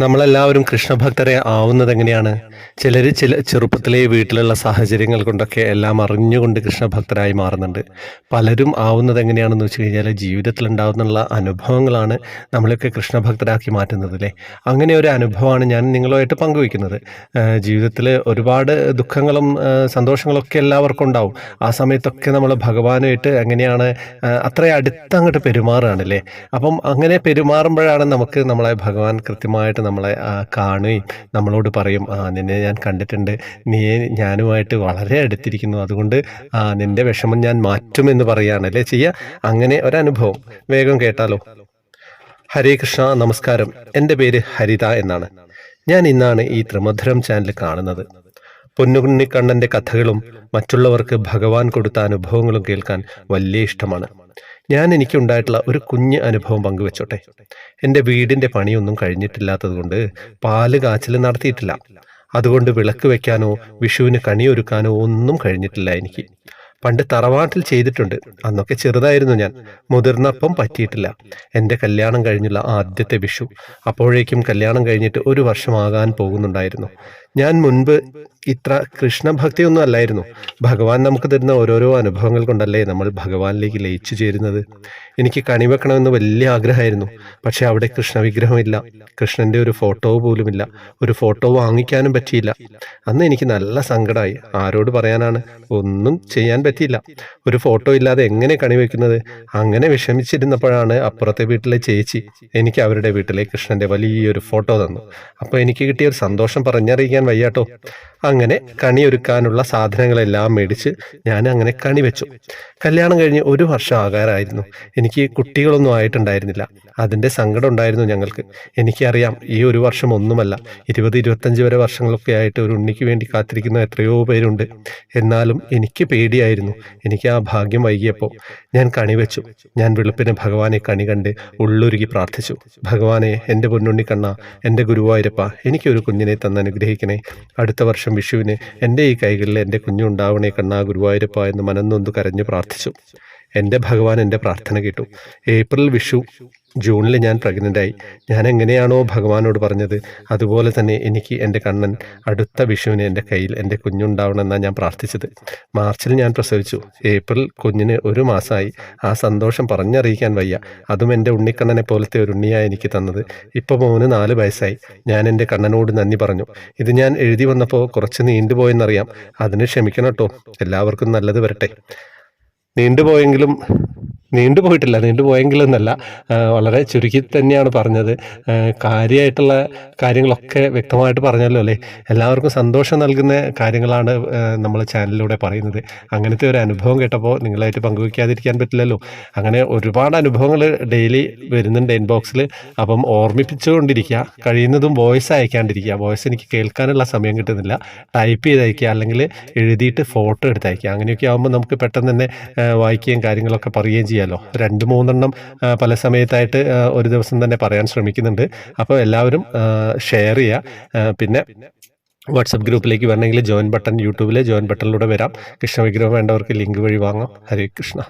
നമ്മളെല്ലാവരും കൃഷ്ണഭക്തരെ ആവുന്നത് എങ്ങനെയാണ് ചിലർ ചില ചെറുപ്പത്തിലെ വീട്ടിലുള്ള സാഹചര്യങ്ങൾ കൊണ്ടൊക്കെ എല്ലാം അറിഞ്ഞുകൊണ്ട് കൃഷ്ണഭക്തരായി മാറുന്നുണ്ട്. പലരും ആവുന്നത് എങ്ങനെയാണെന്ന് വെച്ച് കഴിഞ്ഞാൽ ജീവിതത്തിൽ ഉണ്ടാകുന്ന അനുഭവങ്ങളാണ് നമ്മളെയൊക്കെ കൃഷ്ണഭക്തരാക്കി മാറ്റുന്നത് അല്ലേ? അങ്ങനെ ഒരു അനുഭവമാണ് ഞാൻ നിങ്ങളുമായിട്ട് പങ്കുവയ്ക്കുന്നത്. ജീവിതത്തിൽ ഒരുപാട് ദുഃഖങ്ങളും സന്തോഷങ്ങളൊക്കെ എല്ലാവർക്കും ഉണ്ടാവും. ആ സമയത്തൊക്കെ നമ്മൾ ഭഗവാനുമായിട്ട് എങ്ങനെയാണ് അത്ര അടുത്തങ്ങോട്ട് പെരുമാറുകയാണല്ലേ അപ്പം അങ്ങനെ പെരുമാറുമ്പോഴാണ് നമുക്ക് നമ്മളെ ഭഗവാൻ കൃത്യമായിട്ട് നമ്മളെ കാണുകയും നമ്മളോട് പറയും നിന്നെ ഞാൻ കണ്ടിട്ടുണ്ട്. നീ ഞാനുമായിട്ട് വളരെ അടുത്തിരിക്കുന്നു. അതുകൊണ്ട് നിന്റെ വിഷമം ഞാൻ മാറ്റുമെന്ന് പറയുകയാണല്ലേ ചെയ്യുക അങ്ങനെ ഒരനുഭവം. വേഗം കേട്ടാലോ? ഹരേ കൃഷ്ണ നമസ്കാരം. എന്റെ പേര് ഹരിത എന്നാണ്. ഞാൻ ഇന്നാണ് ഈ ത്രിമധുരം ചാനൽ കാണുന്നത്. പൊന്നുകുണ്ണിക്കണ്ണന്റെ കഥകളും മറ്റുള്ളവർക്ക് ഭഗവാൻ കൊടുത്ത അനുഭവങ്ങളും കേൾക്കാൻ വലിയ ഇഷ്ടമാണ്. ഞാൻ എനിക്കുണ്ടായിട്ടുള്ള ഒരു കുഞ്ഞ് അനുഭവം പങ്കുവെച്ചോട്ടെ. എന്റെ വീടിന്റെ പണിയൊന്നും കഴിഞ്ഞിട്ടില്ലാത്തതുകൊണ്ട് പാൽ കാച്ചൽ നടത്തിയിട്ടില്ല. അതുകൊണ്ട് വിളക്ക് വെക്കാനോ വിഷുവിന് കണിയൊരുക്കാനോ ഒന്നും കഴിഞ്ഞിട്ടില്ല എനിക്ക്. പണ്ട് തറവാട്ടിൽ ചെയ്തിട്ടുണ്ട്. അന്നൊക്കെ ചെറുതായിരുന്നു ഞാൻ. മുതിർന്നപ്പം പറ്റിയിട്ടില്ല. എന്റെ കല്യാണം കഴിഞ്ഞുള്ള ആദ്യത്തെ വിഷു. അപ്പോഴേക്കും കല്യാണം കഴിഞ്ഞിട്ട് ഒരു വർഷമാകാൻ പോകുന്നുണ്ടായിരുന്നു. ഞാൻ മുൻപ് ഇത്ര കൃഷ്ണഭക്തിയൊന്നും അല്ലായിരുന്നു. ഭഗവാൻ നമുക്ക് തരുന്ന ഓരോരോ അനുഭവങ്ങൾ കൊണ്ടല്ലേ നമ്മൾ ഭഗവാനിലേക്ക് ലയിച്ചു ചേരുന്നത്? എനിക്ക് കണി വെക്കണമെന്ന് വലിയ ആഗ്രഹമായിരുന്നു. പക്ഷെ അവിടെ കൃഷ്ണ വിഗ്രഹമില്ല കൃഷ്ണന്റെ ഒരു ഫോട്ടോ പോലുമില്ല. ഒരു ഫോട്ടോ വാങ്ങിക്കാനും പറ്റിയില്ല. അന്ന് എനിക്ക് നല്ല സങ്കടമായി ആരോട് പറയാനാണ്? ഒന്നും ചെയ്യാൻ പറ്റിയില്ല. ഒരു ഫോട്ടോ ഇല്ലാതെ എങ്ങനെ കണി വെക്കുന്നത്? അങ്ങനെ വിഷമിച്ചിരുന്നപ്പോഴാണ് അപ്പുറത്തെ വീട്ടിലെ ചേച്ചി എനിക്ക് അവരുടെ വീട്ടിലെ കൃഷ്ണന്റെ വലിയൊരു ഫോട്ടോ തന്നു. അപ്പോൾ എനിക്ക് കിട്ടിയ ഒരു സന്തോഷം പറഞ്ഞറിയിക്കാൻ വയ്യാട്ടോ. അങ്ങനെ കണി ഒരുക്കാനുള്ള സാധനങ്ങളെല്ലാം മേടിച്ച് ഞാൻ അങ്ങനെ കണി വെച്ചു. കല്യാണം കഴിഞ്ഞ് ഒരു വർഷം ആകാറായിരുന്നു. എനിക്ക് കുട്ടികളൊന്നും ആയിട്ടുണ്ടായിരുന്നില്ല. അതിന്റെ സങ്കടം ഉണ്ടായിരുന്നു ഞങ്ങൾക്ക്. എനിക്കറിയാം ഈ ഒരു വർഷം ഒന്നുമല്ല. ഇരുപത് ഇരുപത്തഞ്ച് വരെ വർഷങ്ങളൊക്കെ ആയിട്ട് ഒരു ഉണ്ണിക്ക് വേണ്ടി കാത്തിരിക്കുന്ന എത്രയോ പേരുണ്ട്. എന്നാലും എനിക്ക് പേടിയായിരുന്നു. എനിക്ക് ആ ഭാഗ്യം വൈകിയപ്പോൾ ഞാൻ കണി വെച്ചു. ഞാൻ വെളുപ്പിന് ഭഗവാനെ കണി കണ്ട് ഉള്ളൊരുക്കി പ്രാർത്ഥിച്ചു. ഭഗവാനെ എന്റെ പൊന്നുണ്ണി കണ്ണ എന്റെ ഗുരുവായൂരപ്പ എനിക്കൊരു കുഞ്ഞിനെ തന്ന് അനുഗ്രഹിക്കണേ അടുത്ത വർഷം വിഷുവിന് എന്റെ ഈ കൈകളിൽ എന്റെ കുഞ്ഞുണ്ടാവണേ കണ്ണാ ഗുരുവായൂരപ്പ എന്ന് മനന്നൊന്ന് കരഞ്ഞു പ്രാർത്ഥിച്ചു. എന്റെ ഭഗവാൻ എന്റെ പ്രാർത്ഥന കേട്ടു. ഏപ്രിൽ വിഷു ജൂണിൽ ഞാൻ പ്രഗ്നന്റായി ഞാൻ എങ്ങനെയാണോ ഭഗവാനോട് പറഞ്ഞത് അതുപോലെ തന്നെ എനിക്ക് എന്റെ കണ്ണൻ അടുത്ത വിഷുവിന് എന്റെ കയ്യിൽ എന്റെ കുഞ്ഞുണ്ടാവണമെന്നാണ് ഞാൻ പ്രാർത്ഥിച്ചത്. മാർച്ചിൽ ഞാൻ പ്രസവിച്ചു. ഏപ്രിൽ കുഞ്ഞിന് ഒരു മാസമായി. ആ സന്തോഷം പറഞ്ഞറിയിക്കാൻ വയ്യ. അതും എന്റെ ഉണ്ണിക്കണ്ണനെ പോലത്തെ ഒരു ഉണ്ണിയാണ് എനിക്ക് തന്നത്. ഇപ്പോൾ മോന് നാല് വയസ്സായി. ഞാൻ എന്റെ കണ്ണനോട് നന്ദി പറഞ്ഞു. ഇത് ഞാൻ എഴുതി വന്നപ്പോൾ കുറച്ച് നീണ്ടുപോയെന്നറിയാം. അതിന് ക്ഷമിക്കണം കേട്ടോ എല്ലാവർക്കും നല്ലത് വരട്ടെ. നീണ്ടുപോയെങ്കിലും നീണ്ടുപോയിട്ടില്ല നീണ്ടുപോയെങ്കിലൊന്നല്ല. വളരെ ചുരുക്കി തന്നെയാണ് പറഞ്ഞത്. കാര്യമായിട്ടുള്ള കാര്യങ്ങളൊക്കെ വ്യക്തമായിട്ട് പറഞ്ഞല്ലോ അല്ലേ? എല്ലാവർക്കും സന്തോഷം നൽകുന്ന കാര്യങ്ങളാണ് നമ്മൾ ചാനലിലൂടെ പറയുന്നത്. അങ്ങനത്തെ ഒരു അനുഭവം കേട്ടപ്പോൾ നിങ്ങളായിട്ട് പങ്കുവയ്ക്കാതിരിക്കാൻ പറ്റില്ലല്ലോ. അങ്ങനെ ഒരുപാട് അനുഭവങ്ങൾ ഡെയിലി വരുന്നുണ്ട് ഇൻബോക്സിൽ. അപ്പം ഓർമ്മിപ്പിച്ചുകൊണ്ടിരിക്കുക കഴിയുന്നതും വോയിസ് അയക്കാണ്ടിരിക്കുക. വോയിസ് എനിക്ക് കേൾക്കാനുള്ള സമയം കിട്ടുന്നില്ല. ടൈപ്പ് ചെയ്ത് അയക്കുക അല്ലെങ്കിൽ എഴുതിയിട്ട് ഫോട്ടോ എടുത്ത് അയക്കുക അങ്ങനെയൊക്കെ ആകുമ്പോൾ നമുക്ക് പെട്ടെന്ന് തന്നെ വായിക്കുകയും കാര്യങ്ങളൊക്കെ പറയുകയും ചെയ്യാമല്ലോ രണ്ട് മൂന്നെണ്ണം പല സമയത്തായിട്ട് ഒരു ദിവസം തന്നെ പറയാൻ ശ്രമിക്കുന്നുണ്ട്. അപ്പോൾ എല്ലാവരും ഷെയർ ചെയ്യുക പിന്നെ വാട്സപ്പ് ഗ്രൂപ്പിലേക്ക് വരണമെങ്കിൽ ജോയിൻ ബട്ടൺ യൂട്യൂബിലെ ജോയിൻ ബട്ടണിലൂടെ വരാം. കൃഷ്ണ വിഗ്രഹം വേണ്ടവർക്ക് ലിങ്ക് വഴി വാങ്ങാം. ഹരേ കൃഷ്ണ.